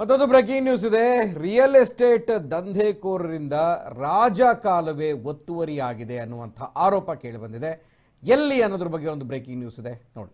ಮತ್ತೊಂದು breaking news ಇದೆ. Real estate ದಂಧೆಕೋರರಿಂದ ರಾಜ ಕಾಲುವೆ ಒತ್ತುವರಿಯಾಗಿದೆ ಅನ್ನುವಂಥ ಆರೋಪ ಕೇಳಿಬಂದಿದೆ ಎಲ್ಲಿ ಅನ್ನೋದ್ರ ಬಗ್ಗೆ ಒಂದು ಬ್ರೇಕಿಂಗ್ ನ್ಯೂಸ್ ಇದೆ. ನೋಡಿ.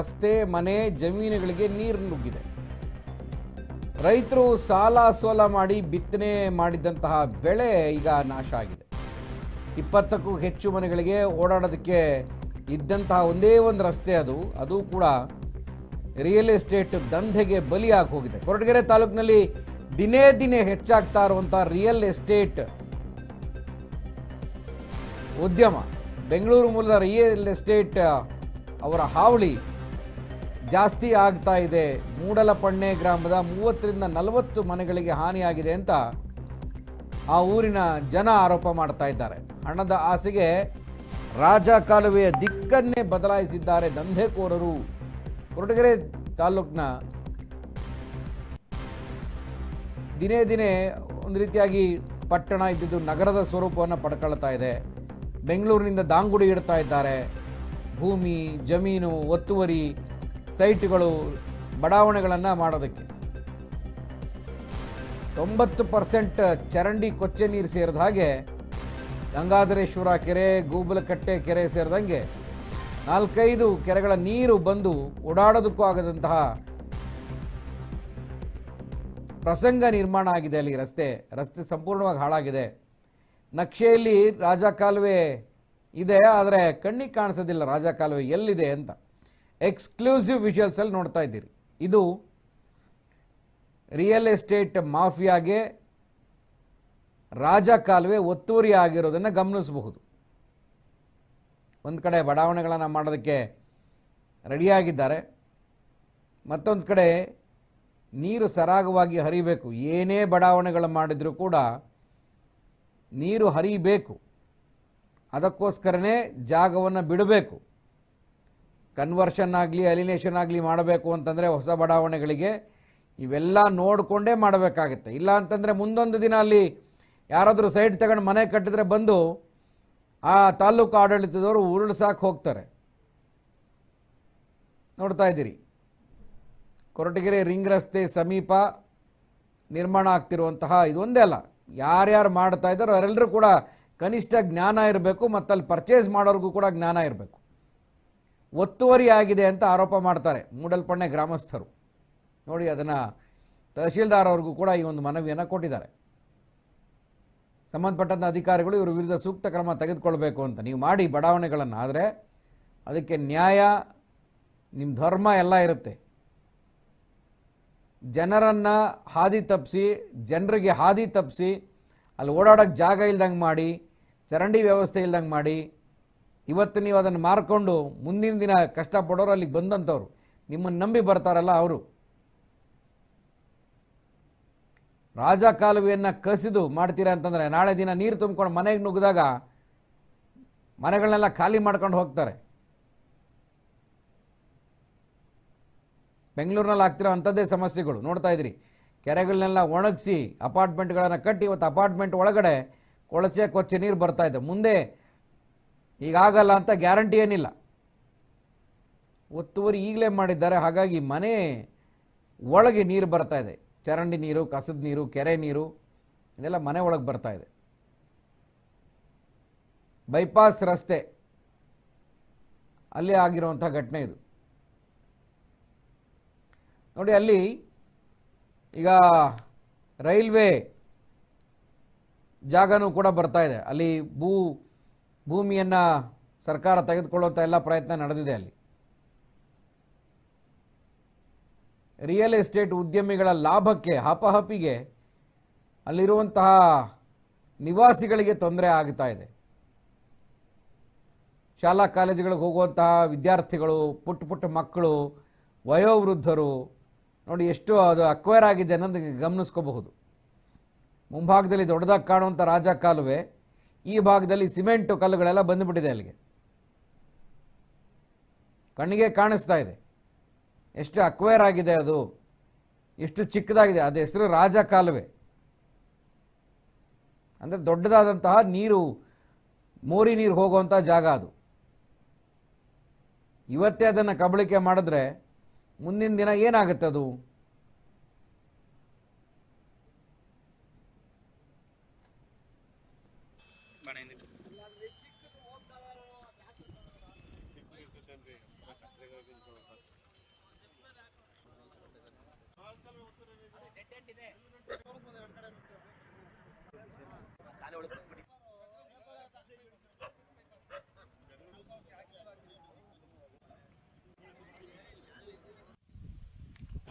ರಸ್ತೆ, ಮನೆ, ಜಮೀನುಗಳಿಗೆ ನೀರು ನುಗ್ಗಿದೆ. ರೈತರು ಸಾಲ ಸೋಲ ಮಾಡಿ ಬಿತ್ತನೆ ಮಾಡಿದಂತಹ ಬೆಳೆ ಈಗ ನಾಶ ಆಗಿದೆ. ಇಪ್ಪತ್ತಕ್ಕೂ ಹೆಚ್ಚು ಮನೆಗಳಿಗೆ ಓಡಾಡೋದಕ್ಕೆ ಇದ್ದಂತಹ ಒಂದೇ ಒಂದು ರಸ್ತೆ ಅದು. ಅದು ಕೂಡ ರಿಯಲ್ ಎಸ್ಟೇಟ್ ದಂಧೆಗೆ ಬಲಿಯಾಗಿ ಹೋಗಿದೆ. ಕೊರಟಗೆರೆ ತಾಲೂಕಿನಲ್ಲಿ ದಿನೇ ದಿನೇ ಹೆಚ್ಚಾಗ್ತಾ ಇರುವಂಥ ರಿಯಲ್ ಎಸ್ಟೇಟ್ ಉದ್ಯಮ, ಬೆಂಗಳೂರು ಮೂಲದ ರಿಯಲ್ ಎಸ್ಟೇಟ್ ಅವರ ಹಾವಳಿ ಜಾಸ್ತಿ ಆಗ್ತಾ ಇದೆ. ಮೂಡಲಪಣ್ಣೆ ಗ್ರಾಮದ ಮೂವತ್ತರಿಂದ ನಲವತ್ತು ಮನೆಗಳಿಗೆ ಹಾನಿಯಾಗಿದೆ ಅಂತ ಆ ಊರಿನ ಜನ ಆರೋಪ ಮಾಡ್ತಾ ಇದ್ದಾರೆ. ಹಣದ ಆಸೆಗೆ ರಾಜ ಕಾಲುವೆಯ ದಿಕ್ಕನ್ನೇ ಬದಲಾಯಿಸಿದ್ದಾರೆ ದಂಧೆಕೋರರು. ಕೊರಟಗೆರೆ ತಾಲೂಕಿನ ದಿನೇ ದಿನೇ ಒಂದು ರೀತಿಯಾಗಿ ಪಟ್ಟಣ ಇದ್ದಿದ್ದು ನಗರದ ಸ್ವರೂಪವನ್ನು ಪಡ್ಕೊಳ್ತಾ ಇದೆ. ಬೆಂಗಳೂರಿನಿಂದ ದಾಂಗುಡಿ ಇಡ್ತಾ ಇದ್ದಾರೆ. ಭೂಮಿ, ಜಮೀನು, ಒತ್ತುವರಿ ಸೈಟ್ಗಳು ಬಡಾವಣೆಗಳನ್ನು ಮಾಡೋದಕ್ಕೆ. ತೊಂಬತ್ತು ಪರ್ಸೆಂಟ್ ಚರಂಡಿ ಕೊಚ್ಚೆ ನೀರು ಸೇರಿದ ಹಾಗೆ ಗಂಗಾಧರೇಶ್ವರ ಕೆರೆ, ಗೂಬಲಕಟ್ಟೆ ಕೆರೆ ಸೇರಿದಂಗೆ ನಾಲ್ಕೈದು ಕೆರೆಗಳ ನೀರು ಬಂದು ಓಡಾಡೋದಕ್ಕೂ ಆಗದಂತಹ ಪ್ರಸಂಗ ನಿರ್ಮಾಣ ಆಗಿದೆ ಅಲ್ಲಿ ರಸ್ತೆ. ರಸ್ತೆ ಸಂಪೂರ್ಣವಾಗಿ ಹಾಳಾಗಿದೆ. ನಕ್ಷೆಯಲ್ಲಿ ರಾಜ ಕಾಲುವೆ ಇದೆ, ಆದರೆ ಕಣ್ಣಿಗೆ ಕಾಣಿಸೋದಿಲ್ಲ ರಾಜ ಕಾಲುವೆ ಎಲ್ಲಿದೆ ಅಂತ. ಎಕ್ಸ್ಕ್ಲೂಸಿವ್ ವಿಜುವಲ್ಸಲ್ಲಿ ನೋಡ್ತಾ ಇದ್ದೀರಿ. ಇದು ರಿಯಲ್ ಎಸ್ಟೇಟ್ ಮಾಫಿಯಾಗೆ ರಾಜ ಕಾಲುವೆ ಒತ್ತುವರಿ ಆಗಿರೋದನ್ನು ಗಮನಿಸಬಹುದು. ಒಂದು ಕಡೆ ಬಡಾವಣೆಗಳನ್ನು ಮಾಡೋದಕ್ಕೆ ರೆಡಿಯಾಗಿದ್ದಾರೆ ಮತ್ತೊಂದು ಕಡೆ ನೀರು ಸರಾಗವಾಗಿ ಹರಿಬೇಕು. ಏನೇ ಬಡಾವಣೆಗಳು ಮಾಡಿದರೂ ಕೂಡ ನೀರು ಹರಿಬೇಕು. ಅದಕ್ಕೋಸ್ಕರನೇ ಜಾಗವನ್ನು ಬಿಡಬೇಕು. ಕನ್ವರ್ಷನ್ ಆಗಲಿ, ಅಲಿನೇಷನ್ ಆಗಲಿ ಮಾಡಬೇಕು ಅಂತಂದರೆ ಹೊಸ ಬಡಾವಣೆಗಳಿಗೆ ಇವೆಲ್ಲ ನೋಡಿಕೊಂಡೇ ಮಾಡಬೇಕಾಗತ್ತೆ. ಇಲ್ಲ ಅಂತಂದರೆ ಮುಂದೊಂದು ದಿನ ಅಲ್ಲಿ ಯಾರಾದರೂ ಸೈಡ್ ತಗೊಂಡು ಮನೆ ಕಟ್ಟಿದ್ರೆ ಬಂದು ಆ ತಾಲೂಕು ಆಡಳಿತದವರು ಉರುಳಿಸಾಕ್ ಹೋಗ್ತಾರೆ. ನೋಡ್ತಾ ಇದ್ದೀರಿ. ಕೊರಟಗೆರೆ ರಿಂಗ್ ರಸ್ತೆ ಸಮೀಪ ನಿರ್ಮಾಣ ಆಗ್ತಿರುವಂತಹ ಇದೊಂದೇ ಅಲ್ಲ. ಯಾರ್ಯಾರು ಮಾಡ್ತಾ ಇದ್ದಾರೋ ಅವರೆಲ್ಲರೂ ಕೂಡ ಕನಿಷ್ಠ ಜ್ಞಾನ ಇರಬೇಕು ಮತ್ತು ಅಲ್ಲಿ ಪರ್ಚೇಸ್ ಮಾಡೋರಿಗೂ ಕೂಡ ಜ್ಞಾನ ಇರಬೇಕು. ಒತ್ತುವರಿ ಆಗಿದೆ ಅಂತ ಆರೋಪ ಮಾಡ್ತಾರೆ ಮೂಡಲ್ಪಣ್ಣೆ ಗ್ರಾಮಸ್ಥರು. ನೋಡಿ ಅದನ್ನು ತಹಶೀಲ್ದಾರ್ ಅವ್ರಿಗೂ ಕೂಡ ಈ ಒಂದು ಮನವಿಯನ್ನು ಕೊಟ್ಟಿದ್ದಾರೆ. ಸಂಬಂಧಪಟ್ಟಂಥ ಅಧಿಕಾರಿಗಳು ಇವ್ರ ವಿರುದ್ಧ ಸೂಕ್ತ ಕ್ರಮ ತೆಗೆದುಕೊಳ್ಬೇಕು ಅಂತ. ನೀವು ಮಾಡಿ ಬಡಾವಣೆಗಳನ್ನು, ಆದರೆ ಅದಕ್ಕೆ ನ್ಯಾಯ ನಿಮ್ಮ ಧರ್ಮ ಎಲ್ಲ ಇರುತ್ತೆ. ಜನರನ್ನು ಹಾದಿ ತಪ್ಪಿಸಿ ಜನರಿಗೆ ಹಾದಿ ತಪ್ಪಿಸಿ ಅಲ್ಲಿ ಓಡಾಡೋಕ್ಕೆ ಜಾಗ ಇಲ್ದಂಗೆ ಮಾಡಿ, ಚರಂಡಿ ವ್ಯವಸ್ಥೆ ಇಲ್ದಂಗೆ ಮಾಡಿ ಇವತ್ತು ನೀವು ಅದನ್ನು ಮಾರ್ಕೊಂಡು ಮುಂದಿನ ದಿನ ಕಷ್ಟಪಡೋರು ಅಲ್ಲಿಗೆ ಬಂದಂಥವ್ರು, ನಿಮ್ಮನ್ನು ನಂಬಿ ಬರ್ತಾರಲ್ಲ ಅವರು. ರಾಜ ಕಾಲುವೆಯನ್ನು ಕಸಿದು ಮಾಡ್ತೀರಾ ಅಂತಂದರೆ ನಾಳೆ ದಿನ ನೀರು ತುಂಬಿಕೊಂಡು ಮನೆಗೆ ನುಗ್ಗಿದಾಗ ಮನೆಗಳನ್ನೆಲ್ಲ ಖಾಲಿ ಮಾಡ್ಕೊಂಡು ಹೋಗ್ತಾರೆ. ಬೆಂಗಳೂರಿನಲ್ಲಿ ಆಗ್ತಿರೋ ಅಂಥದ್ದೇ ಸಮಸ್ಯೆಗಳು. ನೋಡ್ತಾ ಇದ್ರಿ ಕೆರೆಗಳನ್ನೆಲ್ಲ ಒಣಗಿಸಿ ಅಪಾರ್ಟ್ಮೆಂಟ್ಗಳನ್ನು ಕಟ್ಟಿ ಇವತ್ತು ಅಪಾರ್ಟ್ಮೆಂಟ್ ಒಳಗಡೆ ಕೊಳಚೆ ಕೊಚ್ಚೆ ನೀರು ಬರ್ತಾ ಇದೆ. ಮುಂದೆ ಈಗಾಗಲ್ಲ ಅಂತ ಗ್ಯಾರಂಟಿ ಏನಿಲ್ಲ. ಒತ್ತುವರಿ ಈಗಲೇ ಮಾಡಿದ್ದಾರೆ, ಹಾಗಾಗಿ ಮನೆ ಒಳಗೆ ನೀರು ಬರ್ತಾ ಇದೆ. ಚರಂಡಿ ನೀರು, ಕಸದ ನೀರು, ಕೆರೆ ನೀರು, ಇದೆಲ್ಲ ಮನೆ ಒಳಗೆ ಬರ್ತಾ ಇದೆ. ಬೈಪಾಸ್ ರಸ್ತೆ, ಅಲ್ಲಿ ಆಗಿರುವಂಥ ಘಟನೆ ಇದು. ನೋಡಿ, ಅಲ್ಲಿ ಈಗ ರೈಲ್ವೆ ಜಾಗನೂ ಕೂಡ ಬರ್ತಾ ಇದೆ. ಅಲ್ಲಿ ಭೂ ಭೂಮಿಯನ್ನು ಸರ್ಕಾರ ತೆಗೆದುಕೊಳ್ಳುವಂಥ ಎಲ್ಲ ಪ್ರಯತ್ನ ನಡೆದಿದೆ ಅಲ್ಲಿ. ರಿಯಲ್ ಎಸ್ಟೇಟ್ ಉದ್ಯಮಿಗಳ ಲಾಭಕ್ಕೆ, ಹಪಹಪಿಗೆ ಅಲ್ಲಿರುವಂತಹ ನಿವಾಸಿಗಳಿಗೆ ತೊಂದರೆ ಆಗ್ತಾ ಇದೆ. ಶಾಲಾ ಕಾಲೇಜುಗಳಿಗೆ ಹೋಗುವಂತಹ ವಿದ್ಯಾರ್ಥಿಗಳು, ಪುಟ್ಟ ಪುಟ್ಟ ಮಕ್ಕಳು, ವಯೋವೃದ್ಧರು, ನೋಡಿ ಎಷ್ಟು ಅದು ಅಕ್ವೈರ್ ಆಗಿದೆ ಅನ್ನೋದು ಗಮನಿಸ್ಕೋಬಹುದು. ಮುಂಭಾಗದಲ್ಲಿ ದೊಡ್ಡದಾಗಿ ಕಾಣುವಂಥ ರಾಜ ಕಾಲುವೆ ಈ ಭಾಗದಲ್ಲಿ ಸಿಮೆಂಟು ಕಲ್ಲುಗಳೆಲ್ಲ ಬಂದುಬಿಟ್ಟಿದೆ ಅಲ್ಲಿಗೆ. ಕಣ್ಣಿಗೆ ಕಾಣಿಸ್ತಾ ಇದೆ. ಎಷ್ಟು ಅಕ್ವೇರ್ ಆಗಿದೆ ಅದು. ಎಷ್ಟು ಚಿಕ್ಕದಾಗಿದೆ. ಅದು ಹೆಸರು ರಾಜ ಕಾಲುವೆ ಅಂದರೆ ದೊಡ್ಡದಾದಂತಹ ನೀರು, ಮೋರಿ ನೀರು ಹೋಗುವಂಥ ಜಾಗ ಅದು. ಇವತ್ತೇ ಅದನ್ನು ಕಬಳಿಕೆ ಮಾಡಿದ್ರೆ ಮುಂದಿನ ದಿನ ಏನಾಗುತ್ತೆ ಅದು?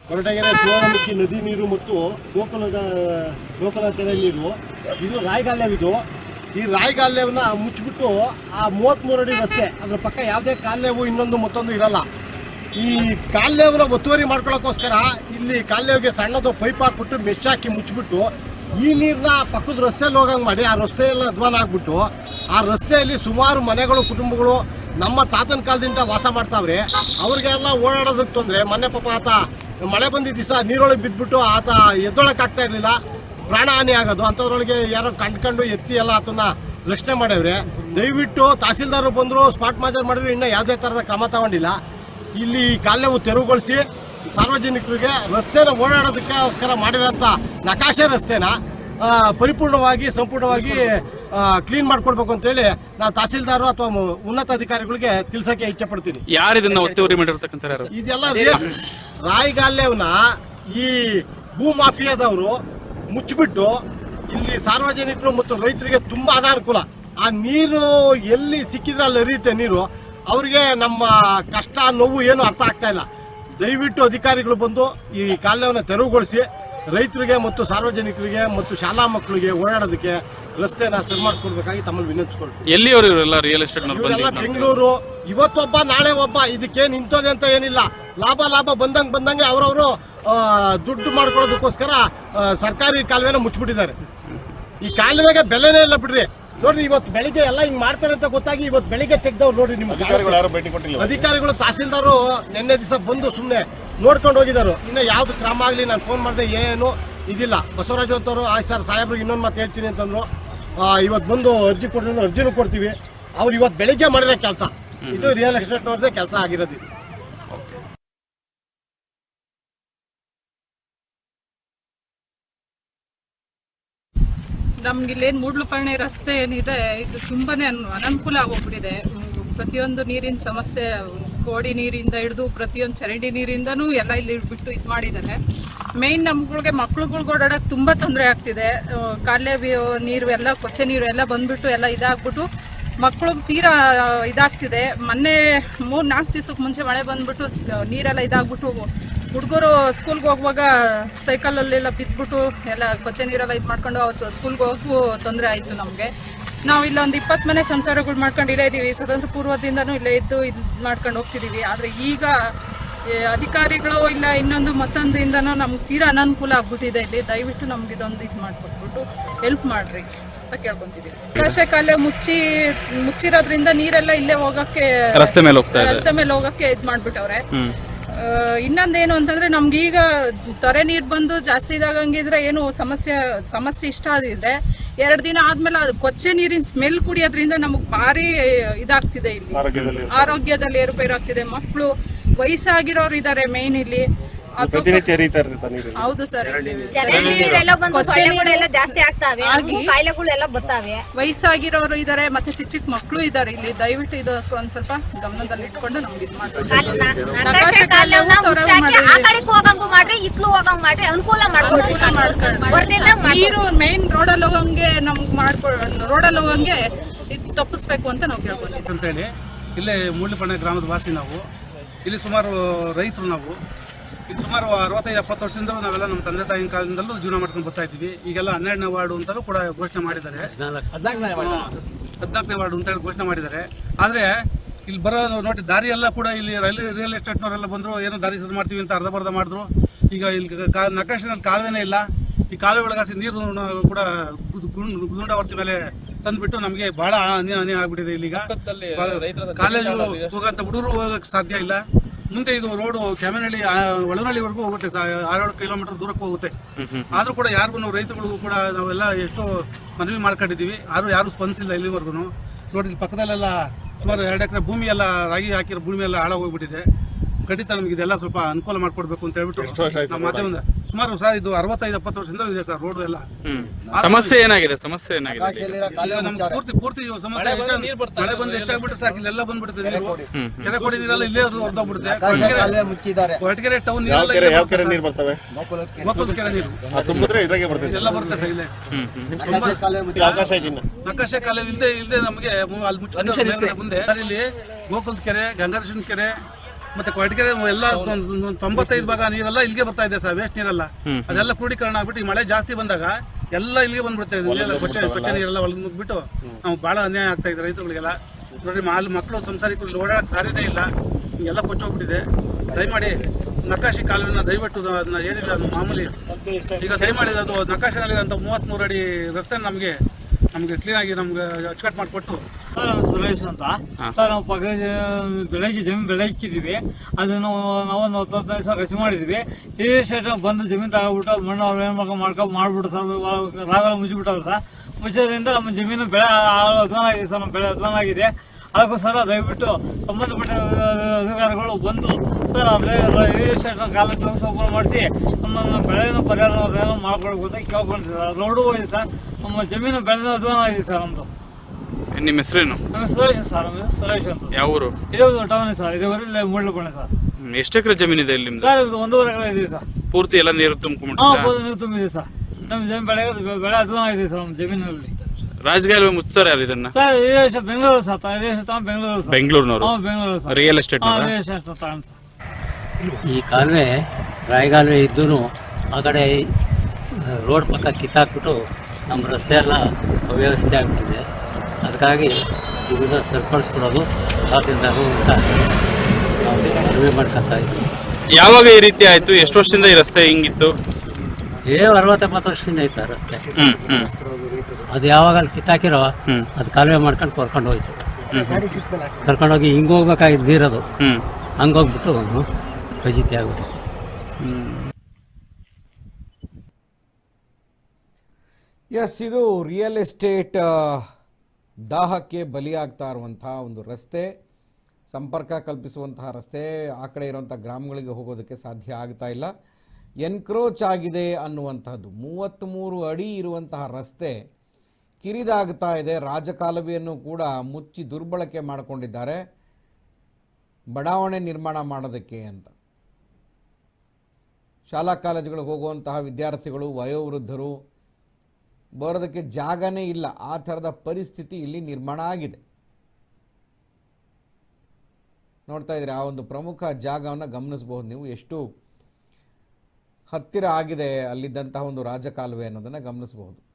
ಕೊರಟಗೆರೆ ಶಿವನಮುಖಿ ನದಿ ನೀರು ಮತ್ತು ಗೋಕುಲದ, ಗೋಕುಲ ತೆರೆ ನೀರು. ಇದು ರಾಯಗಾಲ್ಯವಿದು ಈ ರಾಯಗಾಲ್ಯವನ್ನ ಮುಚ್ಚಿಬಿಟ್ಟು ಆ ಮೂವತ್ತ್ಮೂರು ಅಡಿ ರಸ್ತೆ, ಅದ್ರ ಪಕ್ಕ ಯಾವುದೇ ಕಾಲ್ಯವು ಇನ್ನೊಂದು ಮತ್ತೊಂದು ಇರಲ್ಲ. ಈ ಕಾಲ್ಯವನ್ನ ಒತ್ತುವರಿ ಮಾಡ್ಕೊಳ್ಳೋಕ್ಕೋಸ್ಕರ ಇಲ್ಲಿ ಕಾಲ್ಯವಿಗೆ ಸಣ್ಣದು ಪೈಪ್ ಹಾಕ್ಬಿಟ್ಟು ಮೆಶ್ ಹಾಕಿ ಮುಚ್ಚಿಬಿಟ್ಟು ಈ ನೀರನ್ನ ಪಕ್ಕದ ರಸ್ತೆಯಲ್ಲಿ ಹೋಗಂಗೆ ಮಾಡಿ. ಆ ರಸ್ತೆಯೆಲ್ಲ ಅಧ್ವಾನ ಆಗ್ಬಿಟ್ಟು ಆ ರಸ್ತೆಯಲ್ಲಿ ಸುಮಾರು ಮನೆಗಳು, ಕುಟುಂಬಗಳು ನಮ್ಮ ತಾತನ ಕಾಲದಿಂದ ವಾಸ ಮಾಡ್ತಾವ್ರೆ. ಅವ್ರಿಗೆಲ್ಲ ಓಡಾಡೋದಕ್ಕೆ ತೊಂದರೆ. ಮೊನ್ನೆ ಪಾಪ ಆತ ಮಳೆ ಬಂದಿದ್ದ ದಿವಸ ನೀರೊಳಗೆ ಬಿದ್ದುಬಿಟ್ಟು ಆತ ಎದ್ದೊಳಕ್ಕೆ ಆಗ್ತಾ ಇರಲಿಲ್ಲ. ಪ್ರಾಣ ಹಾನಿ ಆಗೋದು, ಅಂಥದ್ರೊಳಗೆ ಯಾರೋ ಕಂಡ್ಕೊಂಡು ಎತ್ತಿ ಎಲ್ಲ ಆತನ ರಕ್ಷಣೆ ಮಾಡವ್ರೆ. ದಯವಿಟ್ಟು ತಹಸೀಲ್ದಾರರು ಬಂದರು, ಸ್ಪಾಟ್ ಮಾಜರ್ ಮಾಡಿದ್ರು, ಇನ್ನೂ ಯಾವುದೇ ಥರದ ಕ್ರಮ ತಗೊಂಡಿಲ್ಲ. ಇಲ್ಲಿ ಕಾಲ್ಯವು ತೆರವುಗೊಳಿಸಿ ಸಾರ್ವಜನಿಕರಿಗೆ ರಸ್ತೆನ ಓಡಾಡೋದಕ್ಕೋಸ್ಕರ ಮಾಡಿರೋಂಥ ನಕಾಶೆ ರಸ್ತೆನ ಪರಿಪೂರ್ಣವಾಗಿ, ಸಂಪೂರ್ಣವಾಗಿ ಕ್ಲೀನ್ ಮಾಡ್ಕೊಡ್ಬೇಕು ಅಂತೇಳಿ ನಾವು ತಹಸೀಲ್ದಾರು ಅಥವಾ ಉನ್ನತ ಅಧಿಕಾರಿಗಳಿಗೆ ತಿಳಿಸಕ್ಕೆ ಇಚ್ಛೆ ಪಡ್ತೀನಿ ಯಾರು ಇದನ್ನ ಒತ್ತುವರಿ ಮಾಡಿರ್ತಕ್ಕಂಥ ಯಾರು? ಇದೆಲ್ಲ ರಾಯಗಾಲ್ಯವನ್ನ ಈ ಭೂ ಮಾಫಿಯಾದವರು ಮುಚ್ಚಿಬಿಟ್ಟು ಇಲ್ಲಿ ಸಾರ್ವಜನಿಕರು ಮತ್ತು ರೈತರಿಗೆ ತುಂಬಾ ಅನಾನುಕೂಲ ಆ ನೀರು ಎಲ್ಲಿ ಸಿಕ್ಕಿದ್ರೆ ಅಲ್ಲಿ ಹರಿಯುತ್ತೆ ನೀರು ಅವರಿಗೆ ನಮ್ಮ ಕಷ್ಟ ನೋವು ಏನು ಅರ್ಥ ಆಗ್ತಾ ಇಲ್ಲ. ದಯವಿಟ್ಟು ಅಧಿಕಾರಿಗಳು ಬಂದು ಈ ಕಾಲ್ಯವನ್ನು ತೆರವುಗೊಳಿಸಿ ರೈತರಿಗೆ ಮತ್ತು ಸಾರ್ವಜನಿಕರಿಗೆ ಮತ್ತು ಶಾಲಾ ಮಕ್ಕಳಿಗೆ ಓಡಾಡೋದಕ್ಕೆ ರಸ್ತೆನ ಸರಿ ಮಾಡಿಕೊಡ್ಬೇಕಾಗಿ ತಮ್ಮಲ್ಲಿ ವಿನಂತಿಸ್ಕೊಳ್ತೀವಿ. ಎಲ್ಲಿಯವರು ಇವರೆಲ್ಲ ರಿಯಲ್ ಎಸ್ಟೇಟ್ ಇವರೆಲ್ಲ ಬೆಂಗಳೂರು ಇವತ್ತೊಬ್ಬ ನಾಳೆ ಒಬ್ಬ ಇದಕ್ಕೇನು ನಿಂತೋದೆ ಅಂತ ಏನಿಲ್ಲ. ಲಾಭ ಲಾಭ ಬಂದಂಗೆ ಬಂದಂಗೆ ಅವರವರು ದುಡ್ಡು ಮಾಡ್ಕೊಳ್ಳೋದಕ್ಕೋಸ್ಕರ ಸರ್ಕಾರಿ ಕಾಲುವೆನ ಮುಚ್ಚಿಬಿಟ್ಟಿದ್ದಾರೆ. ಈ ಕಾಲುವೆಗೆ ಬೆಲೆನೇ ಇಲ್ಲ ಬಿಡ್ರಿ. ನೋಡ್ರಿ ಇವತ್ತು ಬೆಳಿಗ್ಗೆ ಎಲ್ಲ ಹಿಂಗ್ ಮಾಡ್ತಾರೆ ಅಂತ ಗೊತ್ತಾಗಿ ಇವತ್ತು ಬೆಳಿಗ್ಗೆ ತೆಗ್ದವ್ರು ನೋಡ್ರಿ ಭೇಟಿ ಕೊಟ್ಟಿಲ್ಲ ಅಧಿಕಾರಿಗಳು ತಹಸೀಲ್ದಾರು ನಿನ್ನೆ ದಿವಸ ಬಂದು ಸುಮ್ಮನೆ ನೋಡ್ಕೊಂಡು ಹೋಗಿದ್ದಾರೆ. ಇನ್ನು ಯಾವ್ದು ಕ್ರಮ ಆಗಲಿ ನಾನು ಫೋನ್ ಮಾಡಿದೆ ಏನು ಇದಿಲ್ಲ. ಬಸವರಾಜ್ ಅವರು ಆಯ್ತು ಸರ್ ಸಾಹೇಬ್ರಿಗೆ ಇನ್ನೊಂದು ಮಾತು ಹೇಳ್ತೀನಿ ಅಂತಂದ್ರು. ಇವತ್ತು ಬಂದು ಅರ್ಜಿ ಕೊಡೋದು ಅರ್ಜಿನೂ ಕೊಡ್ತೀವಿ. ಅವ್ರು ಇವತ್ತು ಬೆಳಿಗ್ಗೆ ಮಾಡಿರೋ ಕೆಲಸ. ಇದು ರಿಯಲ್ ಎಸ್ಟೇಟ್ ಅವ್ರದ್ದೇ ಕೆಲಸ ಆಗಿರೋದು. ನಮ್ಗೆ ಇಲ್ಲೇನು ಮೂಡ್ಲುಪರ್ಣೆ ರಸ್ತೆ ಏನಿದೆ ಇದು ತುಂಬಾನೇ ಅನ್- ಅನನುಕೂಲ ಆಗೋಗ್ಬಿಟ್ಟಿದೆ. ಪ್ರತಿಯೊಂದು ನೀರಿನ ಸಮಸ್ಯೆ ಕೋಡಿ ನೀರಿಂದ ಹಿಡಿದು ಪ್ರತಿಯೊಂದು ಚರಂಡಿ ನೀರಿಂದನೂ ಎಲ್ಲ ಇಲ್ಲಿ ಬಿಟ್ಟು ಇದು ಮಾಡಿದ್ದಾರೆ. ಮೇಯ್ನ್ ನಮ್ಗಳಿಗೆ ಮಕ್ಳುಗಳ್ಗೆ ಓಡಾಡಕ್ಕೆ ತುಂಬ ತೊಂದರೆ ಆಗ್ತಿದೆ. ಕಾಲೇ ನೀರು ಎಲ್ಲ, ಕೊಚ್ಚೆ ನೀರು ಎಲ್ಲ ಬಂದ್ಬಿಟ್ಟು ಎಲ್ಲ ಇದಾಗ್ಬಿಟ್ಟು ಮಕ್ಳಿಗೆ ತೀರಾ ಇದಾಗ್ತಿದೆ. ಮೊನ್ನೆ ಮೂರು ನಾಲ್ಕು ದಿವ್ಸಕ್ಕೆ ಮುಂಚೆ ಮಳೆ ಬಂದ್ಬಿಟ್ಟು ನೀರೆಲ್ಲ ಇದಾಗ್ಬಿಟ್ಟು ಹುಡುಗರು ಸ್ಕೂಲ್ಗೆ ಹೋಗುವಾಗ ಸೈಕಲಲ್ಲೆಲ್ಲ ಬಿದ್ದುಬಿಟ್ಟು ಎಲ್ಲ ಕೊಚ್ಚೆ ನೀರೆಲ್ಲ ಇದು ಮಾಡ್ಕೊಂಡು ಅವತ್ತು ಸ್ಕೂಲ್ಗೆ ಹೋಗು ತೊಂದರೆ ಆಯಿತು ನಮಗೆ. ನಾವು ಇಲ್ಲೊಂದು ಇಪ್ಪತ್ತು ಮನೆ ಸಂಸಾರಗಳು ಮಾಡ್ಕೊಂಡು ಇಲ್ಲೇ ಇದ್ದೀವಿ ಸ್ವತಂತ್ರ ಪೂರ್ವದಿಂದನೂ ಇಲ್ಲೇ ಇದ್ದು ಇದು ಮಾಡ್ಕೊಂಡು ಹೋಗ್ತಿದ್ದೀವಿ ಆದರೆ ಈಗ ಅಧಿಕಾರಿಗಳು ಇಲ್ಲ ಇನ್ನೊಂದು ಮತ್ತೊಂದಿಂದನೂ ನಮ್ಗೆ ತೀರಾ ಅನನುಕೂಲ ಆಗ್ಬಿಟ್ಟಿದೆ ಇಲ್ಲಿ. ದಯವಿಟ್ಟು ನಮ್ಗೆ ಇದೊಂದು ಇದು ಮಾಡಿಕೊಟ್ಬಿಟ್ಟು ಹೆಲ್ಪ್ ಮಾಡಿರಿ ಅಂತ ಕೇಳ್ಕೊಂತಿದ್ದೀವಿ ಕಾಲೆ ಮುಚ್ಚಿ ಮುಚ್ಚಿರೋದ್ರಿಂದ ನೀರೆಲ್ಲ ಇಲ್ಲೇ ಹೋಗಕ್ಕೆ ರಸ್ತೆ ಮೇಲೆ ಹೋಗ್ತಾ ರಸ್ತೆ ಮೇಲೆ ಹೋಗಕ್ಕೆ ಇದು ಮಾಡ್ಬಿಟ್ಟವ್ರೆ. ಇನ್ನೊಂದೇನು ಅಂತಂದ್ರೆ ನಮ್ಗೆ ಈಗ ತೊರೆ ನೀರು ಬಂದು ಜಾಸ್ತಿ ಇದಾಗಂಗಿದ್ರೆ ಏನು ಸಮಸ್ಯೆ ಸಮಸ್ಯೆ ಇಷ್ಟ ಆದಿದ್ರೆ ಎರಡು ದಿನ ಆದ್ಮೇಲೆ ಅದು ಕೊಚ್ಚೆ ನೀರಿನ ಸ್ಮೆಲ್ ಕುಡಿಯೋದ್ರಿಂದ ನಮಗ್ ಭಾರಿ ಇದಾಗ್ತಿದೆ ಇಲ್ಲಿ. ಆರೋಗ್ಯದಲ್ಲಿ ಏರುಪೇರು ಆಗ್ತಿದೆ ಮಕ್ಕಳು ವಯಸ್ಸಾಗಿರೋರು ಇದ್ದಾರೆ ಮೇನ್ ಇಲ್ಲಿ. ಪ್ರತಿನಿತ್ಯ ಹರಿತಾ ಇರ್ತೈತೆ ನೀರು ಹೌದು ಸರ್. ಚರಂಡಿ ನೀರೆಲ್ಲ ಬಂದು ಸೊಳ್ಳೆಗಳೆಲ್ಲ ಜಾಸ್ತಿ ಆಗ್ತಾವೆ. ಆಗಿ- ಕಾಯಿಲೆಗಳೆಲ್ಲ ಬರ್ತಾವೆ. ವಯಸ್ಸಾಗಿರೋರು ಇದಾರೆ ಮತ್ತೆ ಚಿಕ್ಕ ಚಿಕ್ಕ ಮಕ್ಕಳು ಇದಾರೆ. ಇಲ್ಲಿ ದಯವಿಟ್ಟು ಇದಕ್ಕೆ ಒಂದ್ ಸ್ವಲ್ಪ ಗಮನದಲ್ಲಿ ಇಟ್ಕೊಂಡು ನಮ್ಗೆ ಇದು ಕಡೆಗೆ ಹೋಗಂಗು ಮಾಡ್ರಿ ಇತ್ಲು ಹೋಗಂಗ್ ಮಾಡ್ರಿ ಅನುಕೂಲ ಮಾಡ್ಕೊಡ್ರಿ ಬರ್ದಿಲ್ಲ ನೀರು ಮೇನ್ ರೋಡಲ್ಲಿ ಹೋಗಂಗೆ ನಮ್ಗೆ ಮಾಡ್ಕೊ ರೋಡಲ್ಲಿ ಹೋಗಂಗೆ ಇದು ತಪ್ಪಿಸ್ಬೇಕು ಅಂತ ನಾವು ಕೇಳ್ಕೊಂಡಿದ್ದೀವಿ. ಅಂತೇಳಿ ಇಲ್ಲೇ ಮುಳ್ಳಿಪಣ್ಣೆ ಗ್ರಾಮದ ವಾಸಿ ನಾವು. ಇಲ್ಲಿ ಸುಮಾರು ರೈತರು ನಾವು. ಇಲ್ಲಿ ಸುಮಾರು ಅರವತ್ತೈದು ಎಪ್ಪತ್ತು ವರ್ಷದಿಂದ ನಾವೆಲ್ಲ ನಮ್ಮ ತಂದೆ ತಾಯಿನ ಕಾಲದಿಂದಲೂ ಜೀವನ ಮಾಡ್ಕೊಂಡು ಬರ್ತಾ ಇದ್ದೀವಿ. ಈಗೆಲ್ಲ ಹನ್ನೆರಡನೇ ವಾರ್ಡು ಅಂತಲೂ ಕೂಡ ಘೋಷಣೆ ಮಾಡಿದ್ದಾರೆ. ಹದಿನಾಲ್ಕನೇ ವಾರ್ಡು. ಅಂತ ಹೇಳಿ ಘೋಷಣೆ ಮಾಡಿದ್ದಾರೆ. ಆದರೆ ಇಲ್ಲಿ ಬರೋ ನೋಡಿ ದಾರಿ ಎಲ್ಲ ಕೂಡ ಇಲ್ಲಿ ರೈಲ್ವೆ ರಿಯಲ್ ಎಸ್ಟೇಟ್ನವರೆಲ್ಲ ಬಂದರು ಏನೋ ದಾರಿ ಸರಿ ಮಾಡ್ತೀವಿ ಅಂತ ಅರ್ಧ ಬರ್ಧ ಮಾಡಿದ್ರು. ಈಗ ಇಲ್ಲಿ ಕಾ ನಕಾಶಿನಲ್ಲಿ ಕಾಲುವೆನೇ ಇಲ್ಲ. ಈ ಕಾಲುವೆ ಒಳಗಾಸಿ ನೀರು ಕೂಡ ಗುಡ್- ಗುಂಡ್- ಗುಂಡಾವರ್ತಿ ಮೇಲೆ ತಂದ್ಬಿಟ್ಟು ನಮಗೆ ಬಹಳ ಹಾನಿ ಹಾನಿ ಆಗ್ಬಿಟ್ಟಿದೆ ಇಲ್ಲಿಗ. ಕಾಲೇಜು ಹೋಗಂತ ಹುಡುಗರು ಹೋಗಕ್ಕೆ ಸಾಧ್ಯ ಇಲ್ಲ. ಮುಂದೆ ಇದು ರೋಡು ಕೆಮನಹಳ್ಳಿ ಆ, ಒಳನಹಳ್ಳಿವರೆಗೂ ಹೋಗುತ್ತೆ ಆರೇಳು ಕಿಲೋಮೀಟರ್ ದೂರಕ್ಕೆ ಹೋಗುತ್ತೆ. ಆದ್ರೂ ಕೂಡ ಯಾರಿಗೂ ರೈತಗಳಿಗೂ ಕೂಡ ನಾವೆಲ್ಲ ಎಷ್ಟೋ ಮನವಿ ಮಾಡ್ಕೊಂಡಿದ್ದೀವಿ. ಯಾರು ಯಾರು ಸ್ಪಂದಿಸಿಲ್ಲ ಇಲ್ಲಿವರೆಗೂ ನೋಡಿ ಇಲ್ಲಿ ಪಕ್ಕದಲ್ಲೆಲ್ಲ ಸುಮಾರು ಎರಡು ಎಕರೆ ಭೂಮಿ ಎಲ್ಲ ರಾಗಿ ಹಾಕಿರೋ ಭೂಮಿ ಎಲ್ಲ ಹಾಳಾಗೋಗ್ಬಿಟ್ಟಿದೆ ಖಂಡಿತ ನಮ್ಗೆ ಇದೆಲ್ಲ ಸ್ವಲ್ಪ ಅನುಕೂಲ ಮಾಡ್ಕೊಡ್ಬೇಕು ಅಂತ ಹೇಳ್ಬಿಟ್ಟು ನಮ್ಮ ಮಾಧ್ಯಮದ ಸುಮಾರು ಸರ್ ಇದು ಅರವತ್ತೈದು ಎಪ್ಪತ್ತು ವರ್ಷದಿಂದ ಇದೆ ಸರ್ ರೋಡ್ ಎಲ್ಲ. ಸಮಸ್ಯೆ ಏನಾಗಿದೆ ಸಮಸ್ಯೆ ಏನಾಗಿದೆ? ನಮ್ಗೆ ಪೂರ್ತಿ ಪೂರ್ತಿ ಸಮಸ್ಯೆ ಹೆಚ್ಚಾಗ್- ಮಳೆ ಬಂದು ಹೆಚ್ಚಾಗ್ಬಿಟ್ಟು ಸಾಕು ಇಲ್ಲೆಲ್ಲ ಬಂದ್ಬಿಡುತ್ತೆ ನೀರು. ಕೆರೆ ಕೊಡಿ ನೀರೆಲ್ಲ ಇಲ್ಲೇ ಹೊರದೋಗ್ಬಿಡುತ್ತೆ. ಕೊರಟಗೆರೆ ಟೌನ್ ನೀರೆಲ್ಲ ಯಾವ ಕೆರೆ ನೀರು ಬರ್ತವೆ? ಕೆರೆ. ನೀರು. ಆ ತುಂಬಿದ್ರೆ ಇದ್ರಾಗೆ ಬರ್ತೈತೆ. ಎಲ್ಲ ಬರುತ್ತೆ ಸರ್ ಇಲ್ಲೇ. ಈ ಆಕಾಶ ಇದನ್ನ ನಕಾಶೆ ಇಲ್ದೆ ಇಲ್ಲದೆ ಇಲ್ಲದೆ ನಮಗೆ ಮು- ಅಲ್ಲಿ ಮುಚ್ಚಿ ಮುಂದೆ. ಸರ್ ಇಲ್ಲಿ ಗೋಕುಲದ ಕೆರೆ ಗಂಗಾರೇಶ್ವರ ಕೆರೆ ಮತ್ತೆ ಕೊರಟಗೆರೆ ಎಲ್ಲ ತೊಂಬತ್ತೈದು ಭಾಗ ನೀರೆಲ್ಲ ಇಲ್ಲಿಗೆ ಬರ್ತಾ ಇದೆ ಸರ್ ವೇಸ್ಟ್ ನೀರೆಲ್ಲ. ಅದೆಲ್ಲ ಕ್ರೋಢೀಕರಣ ಆಗ್ಬಿಟ್ಟು ಈ ಮಳೆ ಜಾಸ್ತಿ ಬಂದಾಗ ಎಲ್ಲ ಇಲ್ಲಿಗೆ ಬಂದ್ಬಿಡ್ತಾ ಇದೆ ಕೊಚ್ಚೆ ಕೊಚ್ಚೆ ನೀರೆಲ್ಲ ಒಳಗೆ ನುಗ್ಬಿಟ್ಟು ನಾವು ಬಹಳ ಅನ್ಯಾಯ ಆಗ್ತಾ ಇದೆ ರೈತರುಗಳಿಗೆಲ್ಲ. ನೋಡ್ರಿ ಮಾಲ್ ಮಕ್ಕಳು ಸಂಸಾರಿಕರು ಓಡಾಡಕ್ ದಾರಿನೇ ಇಲ್ಲ. ಎಲ್ಲ ಕೊಚ್ಚೋಗ್ಬಿಟ್ಟಿದೆ ದಯಮಾಡಿ ನಕಾಶಿ ಕಾಲುವೆನ ದಯವಿಟ್ಟು ಅದನ್ನ ಏನಿಲ್ಲ ಅದು ಮಾಮೂಲಿ. ಈಗ ದಯಮಾಡಿ ಅದು ನಕಾಶಿನಲ್ಲಿ ಅಂತ ಮೂವತ್ಮೂರು ಅಡಿ ರಸ್ತೆ ನಮಗೆ ನಮಗೆ ಕ್ಲೀನ್ ಆಗಿ ನಮ್ಗೆ ಅಚ್ಚುಕಟ್ಟು ಮಾಡಿಕೊಟ್ಟು ಸರ್ ನಾನು ಸುರೇಶ್ ಅಂತ ಸರ್ ನಾವು ಪಕ್ಕ ಬೆಳಗ್ಗೆ ಜಮೀನು ಬೆಳೆ ಇಕ್ಕಿದ್ದೀವಿ ಅದನ್ನು ನಾವು ಒಂದು ಹತ್ತು ಹದಿನೈದು ಸಾವಿರ ಖರ್ಚು ಮಾಡಿದ್ವಿ ಈ ಸ್ಟೇಟ್ ಬಂದು ಜಮೀನು ತಗೊಬಿಟ್ಟು ಮಣ್ಣು ಅವ್ರು ಏನು ಮಾಡ್ಕೊಂಡು ಮಾಡ್ಕೊಂಡು ಮಾಡ್ಬಿಟ್ಟು ಸರ್ ರಾಗಲ್ಲ ಮುಚ್ಚಿಬಿಟ್ಟವ್ರು ಸರ್ ಮುಚ್ಚೋದ್ರಿಂದ ನಮ್ಮ ಜಮೀನು ಬೆಳೆ ಆಗಿದೆ ಸರ್ ನಮ್ಮ ಬೆಳೆ ಆಗಿದೆ ಅದಕ್ಕೋಸ್ಕರ ದಯವಿಟ್ಟು ಸಂಬಂಧಪಟ್ಟ ಅಧಿಕಾರಿಗಳು ಬಂದು ಸರ್ ಆಮೇಲೆ ಈ ಎಸ್ಟೇಟ್ ಕಾಲ ಸಂಪೂರ್ಣ ಮಾಡಿಸಿ ನಮ್ಮ ಬೆಳೆಯನ್ನು ಪರಿಹಾರ ಮಾಡ್ಕೊಡ್ಬೇಕು ಅಂತ ಕೇಳ್ಕೊಂಡಿದ್ದೀವಿ ಸರ್ ರೋಡು ಹೋಗಿದೆ ಸರ್ ನಮ್ಮ ಜಮೀನು ಬೆಳೆದ ಅಧ್ವಾನ ಆಗಿದೆ ಸರ್ ನಮ್ಮದು ನಿಮ್ಮ ಹೆಸರೇನು? ನಮ್ಮ ಸುರೇಶ್ ಸರ್ ನಮ್ಮ ಹೆಸರು ಸುರೇಶ್ ಅಂತ ಯಾವ ಊರು ಇದು ಟೌನ್ ಸರ್ ಮುಳ್ಳುಕೊಂಡೆ ಸರ್. ಹ್ಮ್. ಎಷ್ಟು ಎಕರೆ ಜಮೀನಿದೆ ಇಲ್ಲಿ ನಿಮ್ದು? ಸರ್ ಇದು ಒಂದೂವರೆ ಎಕರೆ ಇದೆ ಸರ್. ಪೂರ್ತಿ ಎಲ್ಲ ನೀರು ಹಾಂ ತುಂಬಿಕೊಂಡ್ಬಿಟ್ಟಿದೆ ನೀರು ತುಂಬಿದೆ ಸರ್. ನಮ್ಮ ಜಮೀನು ಬೆಳೆ ಬೆಳೆ ಅಧ್ವಾನ ಆಗಿದೆ ಸರ್ ನಮ್ಮ ಜಮೀನಲ್ಲಿ. ಮುಚ್ತಾರೆ ಯಾರು ಇದನ್ನ? ಸರ್ ಇದೇ ವರ್ಷ ಬೆಂಗಳೂರು ಸರ್ ತ- ಇದೇ ವರ್ಷ ತಗೊಂಡು ಬೆಂಗಳೂರು ಸರ್. ಬೆಂಗಳೂರಿನವರು? ಹಾಂ ಬೆಂಗಳೂರು ಸರ್. ರಿಯಲ್ ಎಸ್ಟೇಟ್ ಹಾಂ ಸರ್. ಈ ಕಾಲುವೆ ರಾಯಗಾಲುವೆ ಇದ್ದೂ ಆ ಕಡೆ ರೋಡ್ ಪಕ್ಕ ಕಿತ್ತಾಕ್ಬಿಟ್ಟು ನಮ್ಮ ರಸ್ತೆ ಎಲ್ಲ ಅವ್ಯವಸ್ಥೆ ಆಗ್ಬಿಟ್ಟಿದೆ. ಅದಕ್ಕಾಗಿ ಇದನ್ನ ಸರಿಪಡಿಸ್ಕೊಡೋದು ತಹಸೀಲ್ದಾರು ಅಂತ ನಾವು ಮನವಿ ಮಾಡ್ಕೊತಾ ಇದ್ವಿ. ಯಾವಾಗ ಈ ರೀತಿ ಆಯ್ತು? ಎಷ್ಟು ವರ್ಷದಿಂದ ಈ ರಸ್ತೆ ಹಿಂಗಿತ್ತು? ಏ ಅರವತ್ತೆಪ್ಪತ್ತು ವರ್ಷದಿಂದ ಐತೆ ರಸ್ತೆ. ಹ್ಮ್ ಹ್ಮ್. ಅದು ಯಾವಾಗ ಅಲ್ಲಿ ಕಿತ್ತಾಕಿರೋ ಹ್ಮ್. ಅದು ಕಾಲುವೆ ಮಾಡ್ಕೊಂಡು ಕರ್ಕೊಂಡು ಹೋಯ್ತು. ಕರ್ಕೊಂಡೋಗಿ ಹಿಂಗೆ ಹೋಗ್ಬೇಕಾಗಿದ್ದು ನೀರದು. ಹ್ಮ್. ಹಂಗೋಗ್ಬಿಟ್ಟು ಫಜಿತಿ ಆಗ್ಬಿಟ್ಟು ಎಸ್ ಇದು ರಿಯಲ್ ಎಸ್ಟೇಟ್ ಆ, ದಾಹಕ್ಕೆ ಬಲಿಯಾಗ್ತಾ ಇರುವಂತಹ ಒಂದು ರಸ್ತೆ, ಸಂಪರ್ಕ ಕಲ್ಪಿಸುವಂತಹ ರಸ್ತೆ ಆ ಕಡೆ ಇರುವಂಥ ಗ್ರಾಮಗಳಿಗೆ ಹೋಗೋದಕ್ಕೆ ಸಾಧ್ಯ ಆಗ್ತಾ ಇಲ್ಲ. ಎನ್ಕ್ರೋಚ್ ಆಗಿದೆ ಅನ್ನುವಂತಹದ್ದು. ಮೂವತ್ತ್ಮೂರು ಅಡಿ ಇರುವಂತಹ ರಸ್ತೆ ಕಿರಿದಾಗ್ತಾ ಇದೆ. ರಾಜಕಾಲುವೆಯನ್ನು ಕೂಡ ಮುಚ್ಚಿ ದುರ್ಬಳಕೆ ಮಾಡಿಕೊಂಡಿದ್ದಾರೆ. ಬಡಾವಣೆ ನಿರ್ಮಾಣ ಮಾಡೋದಕ್ಕೆ ಅಂತ. ಶಾಲಾ ಕಾಲೇಜುಗಳಿಗೆ ಹೋಗುವಂತಹ ವಿದ್ಯಾರ್ಥಿಗಳು, ವಯೋವೃದ್ಧರು ಬರೋದಕ್ಕೆ ಜಾಗನೇ ಇಲ್ಲ. ಆ ಥರದ ಪರಿಸ್ಥಿತಿ ಇಲ್ಲಿ ನಿರ್ಮಾಣ ಆಗಿದೆ. ನೋಡ್ತಾ ಇದ್ರೆ ಆ ಒಂದು ಪ್ರಮುಖ ಜಾಗವನ್ನು ಗಮನಿಸಬಹುದು ನೀವು. ಎಷ್ಟು ಹತ್ತಿರ ಆಗಿದೆ ಅಲ್ಲಿದ್ದಂತಹ ಒಂದು ರಾಜಕಾಲುವೆ ಅನ್ನೋದನ್ನು ಗಮನಿಸಬಹುದು.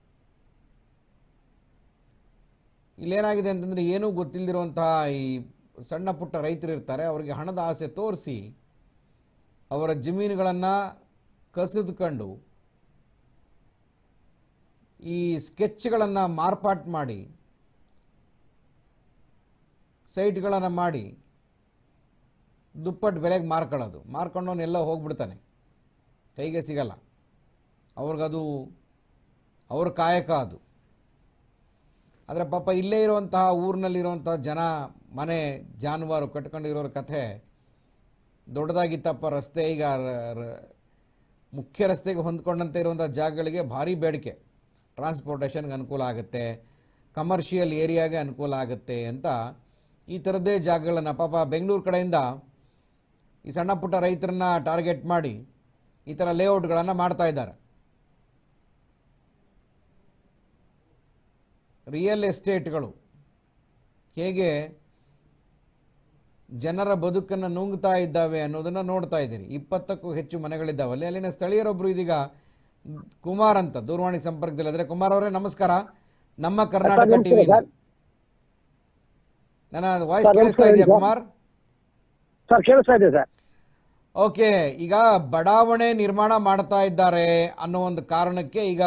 ಇಲ್ಲೇನಾಗಿದೆ ಅಂತಂದರೆ ಏನೂ ಗೊತ್ತಿಲ್ಲದಿರುವಂತಹ ಈ ಸಣ್ಣ ಪುಟ್ಟ ರೈತರು ಇರ್ತಾರೆ. ಅವರಿಗೆ ಹಣದ ಆಸೆ ತೋರಿಸಿ ಅವರ ಜಮೀನುಗಳನ್ನು ಕಸಿದುಕೊಂಡು ಈ ಸ್ಕೆಚ್ಗಳನ್ನು ಮಾರ್ಪಾಟ್ ಮಾಡಿ, ಸೈಟ್ಗಳನ್ನು ಮಾಡಿ, ದುಪ್ಪಟ್ಟು ಬೆಲೆಗೆ ಮಾರ್ಕೊಳ್ಳೋದು. ಮಾರ್ಕೊಂಡವನ್ನೆಲ್ಲ ಹೋಗ್ಬಿಡ್ತಾನೆ. ಕೈಗೆ ಸಿಗಲ್ಲ. ಅವ್ರಿಗದು, ಅವ್ರ ಕಾಯಕ ಅದು. ಆದರೆ ಪಾಪ ಇಲ್ಲೇ ಇರುವಂತಹ ಊರಿನಲ್ಲಿರುವಂಥ ಜನ, ಮನೆ, ಜಾನುವಾರು ಕಟ್ಕೊಂಡಿರೋರ ಕಥೆ, ದೊಡ್ಡದಾಗಿತ್ತಪ್ಪ ರಸ್ತೆ, ಈಗ ಮುಖ್ಯ ರಸ್ತೆಗೆ ಹೊಂದ್ಕೊಂಡಂತೆ ಇರುವಂಥ ಜಾಗಗಳಿಗೆ ಭಾರಿ ಬೇಡಿಕೆ. ಟ್ರಾನ್ಸ್ಪೋರ್ಟೇಷನ್ಗೆ ಅನುಕೂಲ ಆಗುತ್ತೆ ಕಮರ್ಷಿಯಲ್ ಏರಿಯಾಗೆ ಅನುಕೂಲ ಆಗುತ್ತೆ ಅಂತ ಈ ಥರದ್ದೇ ಜಾಗಗಳನ್ನು ಪಾಪ ಬೆಂಗಳೂರು ಕಡೆಯಿಂದ ಈ ಸಣ್ಣ ಪುಟ್ಟ ರೈತರನ್ನ ಟಾರ್ಗೆಟ್ ಮಾಡಿ ಈ ಥರ ಲೇಔಟ್ಗಳನ್ನು ಮಾಡ್ತಾ ಇದ್ದಾರೆ. ರಿಯಲ್ ಎಸ್ಟೇಟ್ಗಳು ಹೇಗೆ ಜನರ ಬದುಕನ್ನು ನುಂಗ್ತಾ ಇದ್ದಾವೆ ಅನ್ನೋದನ್ನು ನೋಡ್ತಾ ಇದ್ದೀರಿ. ಇಪ್ಪತ್ತಕ್ಕೂ ಹೆಚ್ಚು ಮನೆಗಳಿದ್ದಾವಲ್ಲಿ, ಅಲ್ಲಿನ ಸ್ಥಳೀಯರೊಬ್ಬರು ಇದೀಗ ಕುಮಾರ್ ಅಂತ ದೂರವಾಣಿ ಸಂಪರ್ಕದಲ್ಲಿ ಆದ್ರೆ ಕುಮಾರ್ ಅವರೇ ನಮಸ್ಕಾರ. ನಮ್ಮ ಕರ್ನಾಟಕ ಟಿವಿ ನನ್ನ ವಾಯ್ಸ್ ಕೇಳಿಸ್ತಾ ಇದೆಯಾ ಕುಮಾರ್? ಸರ್ ಕೇಳಿಸ್ತಾ ಇದೆ ಸರ್. ಓಕೆ ಈಗ ಬಡಾವಣೆ ನಿರ್ಮಾಣ ಮಾಡ್ತಾ ಇದ್ದಾರೆ ಅನ್ನೋ ಒಂದು ಕಾರಣಕ್ಕೆ ಈಗ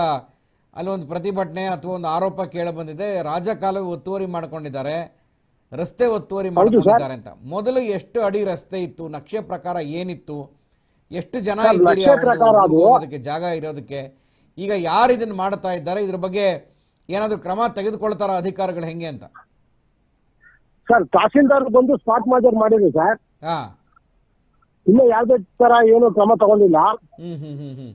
ಅಲ್ಲೊಂದು ಪ್ರತಿಭಟನೆ ಅಥವಾ ಒಂದು ಆರೋಪ ಕೇಳಿ ಬಂದಿದೆ. ರಾಜಕಾಲುವೆ ಒತ್ತುವರಿ ಮಾಡ್ಕೊಂಡಿದ್ದಾರೆ. ರಸ್ತೆ ಒತ್ತುವರಿ ಮಾಡ್ಕೊಂಡಿದ್ದಾರೆ ಅಂತ. ಮೊದಲು ಎಷ್ಟು ಅಡಿ ರಸ್ತೆ ಇತ್ತು? ನಕ್ಷೆ ಪ್ರಕಾರ ಏನಿತ್ತು? ಎಷ್ಟು ಜನ ಅದಕ್ಕೆ ಜಾಗ ಇರೋದಕ್ಕೆ? ಈಗ ಯಾರು ಇದನ್ನ ಮಾಡ್ತಾ ಇದ್ದಾರೆ? ಇದ್ರ ಬಗ್ಗೆ ಏನಾದರೂ ಕ್ರಮ ತೆಗೆದುಕೊಳ್ತಾರ ಅಧಿಕಾರಿಗಳು ಹೆಂಗೆ ಅಂತ? ಸರ್ ತಹಸೀಲ್ದಾರ್ ಬಂದು ಸ್ಪಾಟ್ ಮಾಜರ್ ಮಾಡಿದ್ರು ಸರ್. ಹಾ. ಇನ್ನು ಯಾವುದೇ ತರ ಏನು ಕ್ರಮ ತಗೊಂಡಿಲ್ಲ. ಹ್ಮ್ ಹ್ಮ್ ಹ್ಮ್ ಹ್ಮ್.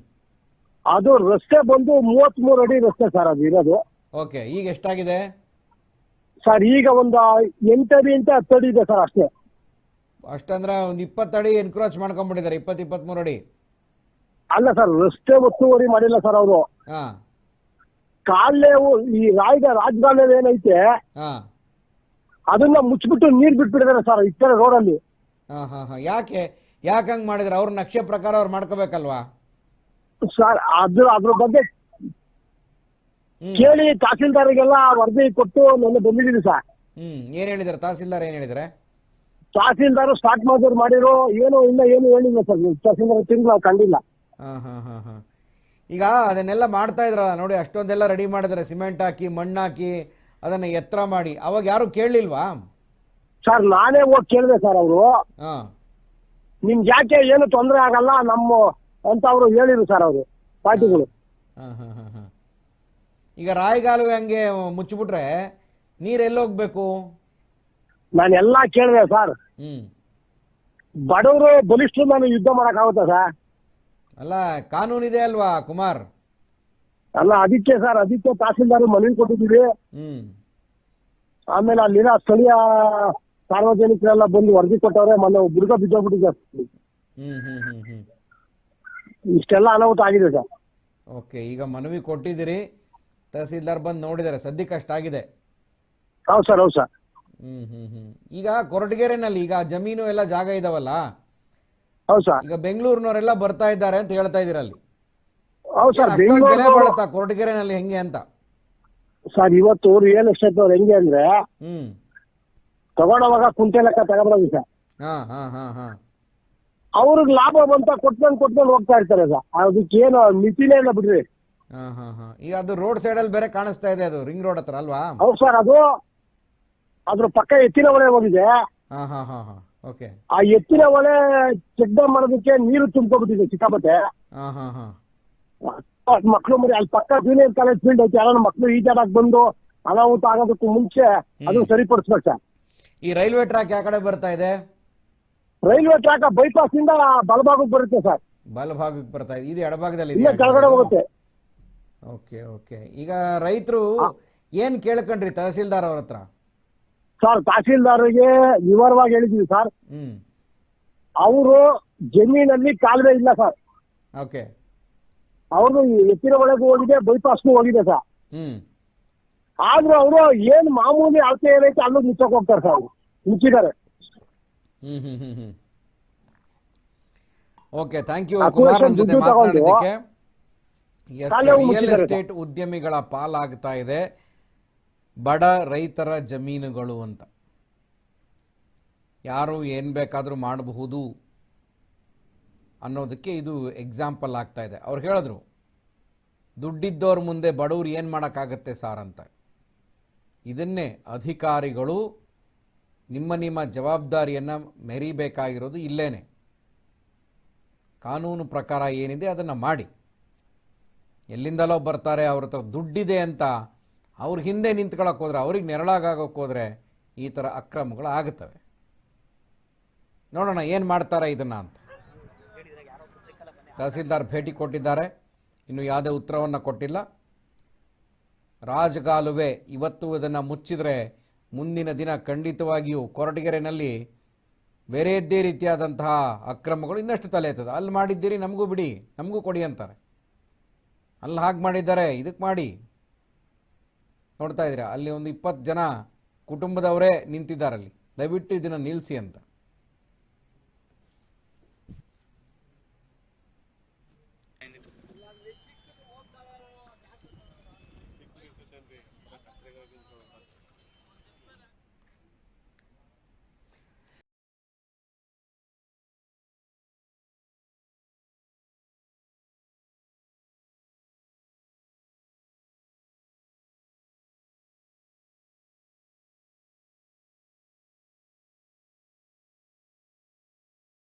ಅದು ರಸ್ತೆ ಬಂದು ಮೂವತ್ ಮೂರು ಅಡಿ ರಸ್ತೆ ಸರ್ ಅದು ಇರೋದು. ಓಕೆ ಈಗ ಎಷ್ಟಾಗಿದೆ? ಸರ್ ಈಗ ಒಂದು ಎಂಟಡಿ ಅಂತ ಹತ್ತಡಿ ಇದೆ ಸರ್ ಅಷ್ಟೇ. ಅಷ್ಟಂದ್ರೆ ಒಂದು ಇಪ್ಪತ್ತಡಿ ಎನ್ಕ್ರೋಚ್ ಮಾಡ್ಕೊಂಡ್ಬಿಟ್ಟಿದ್ದಾರೆ ಇಪ್ಪತ್ ಇಪ್ಪತ್ಮೂರು ಅಡಿ. ಅಲ್ಲ ಸರ್ ರಸ್ತೆ ಒತ್ತುವರಿ ಮಾಡಿಲ್ಲ ಸರ್ ಅವರು. ಹಾ. ಕಾಲೇವು ಈ ರಾಯ್ಗ ರಾಜಕಾಲೇವು ಏನೈತೆ ಹಾ. ಅದನ್ನ ಮುಚ್ಚಿಬಿಟ್ಟು ನೀರ್ ಬಿಟ್ಬಿಟ್ಟಿದ್ದಾರೆ ಸರ್ ಈ ಕಡೆ ರೋಡಲ್ಲಿ. ಹಾ ಹಾ ಹಾ. ಯಾಕೆ ಯಾಕೆ ಹಂಗ್ ಮಾಡಿದ್ರೆ? ಅವ್ರ ನಕ್ಷೆ ಪ್ರಕಾರ ಅವ್ರು ಮಾಡ್ಕೋಬೇಕಲ್ವಾ? ಸರ್ ಅದ್ರ ಅದ್ರ ಬಗ್ಗೆ ಹ್ಮ್. ಕೇಳಿ ತಹಸೀಲ್ದಾರಿಗೆಲ್ಲ ವರದಿ ಕೊಟ್ಟು ನನ್ನ ಬಂದಿದ್ದೀನಿ ಸರ್. ಹ್ಮ್. ಏನ್ ಹೇಳಿದಾರೆ? ತಹಸೀಲ್ದಾರ್ ಏನ್ ಹೇಳಿದಾರೆ? ತಹಸೀಲ್ದಾರ್ ಸ್ಟಾರ್ಟ್ ಮಾಡಿದ್ರು ಮಾಡಿರೋ ಏನು ಇಲ್ಲ ಏನು ಹೇಳಿಲ್ಲ ಸರ್. ತಹಸೀಲ್ದಾರ್ ತಿಂಗಳು ನಾವು ಕಂಡಿಲ್ಲ. ಹಾ ಹಾ ಹಾ ಹಾ. ಈಗ ಅದನ್ನೆಲ್ಲ ಮಾಡ್ತಾ ಇದ್ರಲ್ಲ ನೋಡಿ ಅಷ್ಟೊಂದೆಲ್ಲ ರೆಡಿ ಮಾಡಿದ್ರೆ. ಸಿಮೆಂಟ್ ಹಾಕಿ ಮಣ್ಣು ಹಾಕಿ ಅದನ್ನ ಎತ್ತರ ಮಾಡಿ. ಅವಾಗ ಯಾರು ಕೇಳಲಿಲ್ವಾ? ಸರ್ ನಾನೇ ಹೋಗಿ ಕೇಳಿದೆ ಸರ್ ಅವರು. ಹಾ. ನಿಮ್ಗೆ ಯಾಕೆ ಏನು ತೊಂದರೆ ಆಗಲ್ಲ ನಮ್ಮ ಅಂತ ಅವರು ಹೇಳಿದ್ರು ಸರ್ ಅವರು ಪಾರ್ಟಿಗಳು. ಹಾ ಹಾ ಹಾ ಹಾ. ಈಗ ರಾಯಗಾಲುವೆ ಹಂಗೆ ಮುಚ್ಚಿಬಿಟ್ರೆ ನೀರು ಎಲ್ಲೋಗ್ಬೇಕು? ನಾನು ಎಲ್ಲ ಕೇಳಿದೆ ಸರ್. ಹ್ಮ್. ಬಡವರು ಬಲಿಷ್ಠರು ನಾನು ಯುದ್ಧ ಮಾಡಕ್ಕಾಗುತ್ತಾ ಸರ್? ಅಲ್ಲ ಕಾನೂನಿದೆ ಅಲ್ವಾ ಕುಮಾರ್? ಅಲ್ಲ ಅದಕ್ಕೆ ಸರ್ ಅದಕ್ಕೆ ತಹಸೀಲ್ದಾರ್ ಮನವಿ ಕೊಟ್ಟಿದ್ದೀವಿ. ಹ್ಮ್. ಆಮೇಲೆ ಅಲ್ಲಿನ ಸ್ಥಳೀಯ ಸಾರ್ವಜನಿಕರೆಲ್ಲ ಬಂದು ವರದಿ ಕೊಟ್ಟವ್ರೆ ಮೊನ್ನೆ ಹುಡುಗ ಬಿದ್ದೋಗ್ಬಿಟ್ಟಿದೆ ಹ್ಮ್ ಹ್ಮ್ ಹ್ಮ್ ಹ್ಮ್. ಇಷ್ಟೆಲ್ಲ ಅನಾಹುತ ಆಗಿದೆ ಸರ್. ಓಕೆ ಈಗ ಮನವಿ ಕೊಟ್ಟಿದ್ದೀರಿ. ತಹಸೀಲ್ದಾರ್ ಬಂದು ನೋಡಿದ್ದಾರೆ ಸದ್ಯಕ್ಕೆ ಅಷ್ಟಾಗಿದೆ ಹೌದು ಸರ್ ಹೌದು ಸರ್. ಈಗ ಕೊರಟಗೆರೆನಲ್ಲಿ ಈಗ ಜಮೀನು ಎಲ್ಲ ಜಾಗ ಇದಾವಲ್ಲ? ಹೌದು ಸರ್. ಈಗ ಬೆಂಗಳೂರಿನವರೆಲ್ಲ ಬರ್ತಾ ಇದ್ದಾರೆ ಅಂತ ಹೇಳ್ತಾ ಇದೀರ ಅಲ್ಲಿ. ಹೌದು ಸರ್ ಅಷ್ಟೊಂದು ಬೆಲೆ ಬೆಂಗಳೂರು ಬಾಳುತ್ತಾ ಕೊರಟಗೆರೆನಲ್ಲಿ ಹೆಂಗೆ ಅಂತ? ಸರ್ ಇವತ್ತು ರಿಯಲ್ ಎಸ್ಟೇಟ್ ಅವ್ರು ಹೆಂಗೆ ಅಂದ್ರೆ ಹ್ಮ್. ತಗೊಂಡವಾಗ ಕುಂಟೆ ಲೆಕ್ಕ ತಗೊಂಡ್ಬರೋದು ಸರ್. ಹಾ ಹಾ ಹಾ ಹಾ. ಅವ್ರಿಗೆ ಲಾಭ ಬಂತ ಕೊಟ್ಕೊಂಡು ಕೊಟ್ಕೊಂಡು ಹೋಗ್ತಾ ಇರ್ತಾರೆ ಸರ್. ಅದಕ್ಕೆ ಏನು ಮಿತಿನೇ ಇಲ್ಲ ಬಿಡ್ರಿ. ಹಾ ಹಾ ಹಾ. ಈಗ ಅದು ರೋಡ್ ಸೈಡ್ ಅಲ್ಲಿ ಬೇರೆ ಕಾಣಿಸ್ತಾ ಇದೆ ಅದು ರಿಂಗ್ ರೋಡ್ ಹತ್ರ ಅಲ್ವಾ? ಹೌದು ಸರ್ ಅದು ಅದ್ರ ಪಕ್ಕ ಎತ್ತಿನ ಹೊಳೆ ಹೋಗಿದೆ. ಹಾ ಹಾ ಹಾ ಹಾ. ಓಕೆ ಆ ಎತ್ತಿನ ಹೊಳೆ ಚೆಕ್ ಡ್ಯಾಮ್ ಮಾಡೋದಕ್ಕೆ ನೀರು ತುಂಬ್ಕೊಬಿಟ್ಟಿದೆ ಸಿಕ್ಕಾಪಟ್ಟೆ ಹಾ ಹಾ ಹಾ. ಮಕ್ಕಳು ಮರಿ ಅಲ್ಲಿ ಪಕ್ಕ ಜೂನಿಯರ್ ಕಾಲೇಜ್ ಫೀಲ್ಡ್ ಐತೆ ಯಾರು ಮಕ್ಕಳು ಈಜಾಡಕ್ ಬಂದು ಅನಾಹುತ ಆಗೋದಕ್ಕೂ ಮುಂಚೆ ಅದನ್ನ ಸರಿಪಡಿಸ್ಬೇಕು ಸರ್. ಈ ರೈಲ್ವೆ ಟ್ರ್ಯಾಕ್ ಯಾವ ಕಡೆ ಬರ್ತಾ ಇದೆ? ರೈಲ್ವೆ ಟ್ರ್ಯಾಕ್ ಬೈಪಾಸ್ ಇಂದ ಬಲಭಾಗಕ್ಕೆ ಬರುತ್ತೆ ಸರ್. ಬಲಭಾಗಕ್ಕೆ ಬರ್ತಾ ಇದೆ. ಇದು ಎಡಭಾಗದಲ್ಲಿ ಇಲ್ಲೇ ಕೆಳಗಡೆ ಹೋಗುತ್ತೆ. ಓಕೆ ಓಕೆ ಈಗ ರೈತರು ಏನ್ ಕೇಳ್ಕೊಂಡ್ರಿ ತಹಸೀಲ್ದಾರ್ ಅವ್ರ ಹತ್ರ? ಸರ್ ತಹಸೀಲ್ದಾರ್ಗೆ ವಿವರವಾಗಿ ಹೇಳಿದೀವಿ ಸರ್. ಹ್ಮ್. ಅವರು ಜಮೀನಲ್ಲಿ ಕಾಲುವೆ ಇಲ್ಲ ಸರ್. ಓಕೆ. ಅವ್ರದ್ದು ಎತ್ತಿನ ಒಳಗೂ ಹೋಗಿದೆ ಬೈಪಾಸ್ಗೂ ಹೋಗಿದೆ ಸರ್. ಹ್ಮ್. ಆದ್ರೂ ಅವರು ಏನ್ ಮಾಮೂಲಿ ಅಳತೆ ಏನೈತೆ ಅಲ್ಲೂ ಮುಚ್ಚಕ್ ಹೋಗ್ತಾರೆ ಸರ್ ಮುಚ್ಚಿದ್ದಾರೆ. ಹ್ಮ್ ಹ್ಮ್ ಹ್ಮ್ ಹ್ಮ್. ಓಕೆ ಥ್ಯಾಂಕ್ ಯು ಆ ಕುಮಾರ್ ನಮ್ಮ ಜೊತೆ ದುಡ್ಡು ತಗೊಂಡು ಮಾತನಾಡಿದ್ದಕ್ಕೆ. ಎಸ್ ಕಾಲೇ ರಿಯಲ್ ಮುಚ್ಚಿದ್ದಾರೆ ಎಸ್ಟೇಟ್ ಉದ್ಯಮಿಗಳ ಪಾಲಾಗ್ತಾ ಇದೆ. ಬಡ ರೈತರ ಜಮೀನುಗಳು ಅಂತ. ಯಾರು ಏನು ಬೇಕಾದರೂ ಮಾಡಬಹುದು ಅನ್ನೋದಕ್ಕೆ ಇದು ಎಕ್ಸಾಂಪಲ್ ಆಗ್ತಾ ಇದೆ. ಅವ್ರು ಹೇಳಿದ್ರು, ದುಡ್ಡಿದ್ದವ್ರ ಮುಂದೆ ಬಡವ್ರು ಏನು ಮಾಡೋಕ್ಕಾಗತ್ತೆ ಸಾರ್ ಅಂತ. ಇದನ್ನೇ ಅಧಿಕಾರಿಗಳು ನಿಮ್ಮ ನಿಮ್ಮ ಜವಾಬ್ದಾರಿಯನ್ನು ಮೆರಿಬೇಕಾಗಿರೋದು ಇಲ್ಲೇನೆ. ಕಾನೂನು ಪ್ರಕಾರ ಏನಿದೆ ಅದನ್ನು ಮಾಡಿ. ಎಲ್ಲಿಂದಲೋ ಬರ್ತಾರೆ ಅವ್ರ ಹತ್ರ ದುಡ್ಡಿದೆ ಅಂತ ಅವ್ರ ಹಿಂದೆ ನಿಂತ್ಕೊಳ್ಳೋಕೆ ಹೋದ್ರೆ, ಅವ್ರಿಗೆ ನೆರಳಾಗೋಕ್ಕೆ ಹೋದರೆ ಈ ಥರ ಅಕ್ರಮಗಳು ಆಗುತ್ತವೆ. ನೋಡೋಣ ಏನು ಮಾಡ್ತಾರೆ ಇದನ್ನು ಅಂತ. ತಹಸೀಲ್ದಾರ್ ಭೇಟಿ ಕೊಟ್ಟಿದ್ದಾರೆ. ಇನ್ನು ಯಾವುದೇ ಉತ್ತರವನ್ನು ಕೊಟ್ಟಿಲ್ಲ. ರಾಜಗಾಲುವೆ ಇವತ್ತು ಇದನ್ನು ಮುಚ್ಚಿದರೆ ಮುಂದಿನ ದಿನ ಖಂಡಿತವಾಗಿಯೂ ಕೊರಟಗೆರೆನಲ್ಲಿ ಬೇರೆಯದ್ದೇ ರೀತಿಯಾದಂತಹ ಅಕ್ರಮಗಳು ಇನ್ನಷ್ಟು ತಲೆ ಎತ್ತದ ಅಲ್ಲಿ ಮಾಡಿದ್ದೀರಿ ನಮಗೂ ಬಿಡಿ, ನಮಗೂ ಕೊಡಿ ಅಂತಾರೆ. ಅಲ್ಲಿ ಹಾಗೆ ಮಾಡಿದ್ದಾರೆ, ಇದಕ್ಕೆ ಮಾಡಿ. ನೋಡ್ತಾ ಇದ್ದೀರಾ? ಅಲ್ಲಿ ಒಂದು ಇಪ್ಪತ್ತು ಜನ ಕುಟುಂಬದವರೇ ನಿಂತಿದ್ದಾರೆ ಅಲ್ಲಿ. ದಯವಿಟ್ಟು ಇದನ್ನು ನಿಲ್ಲಿಸಿ ಅಂತ.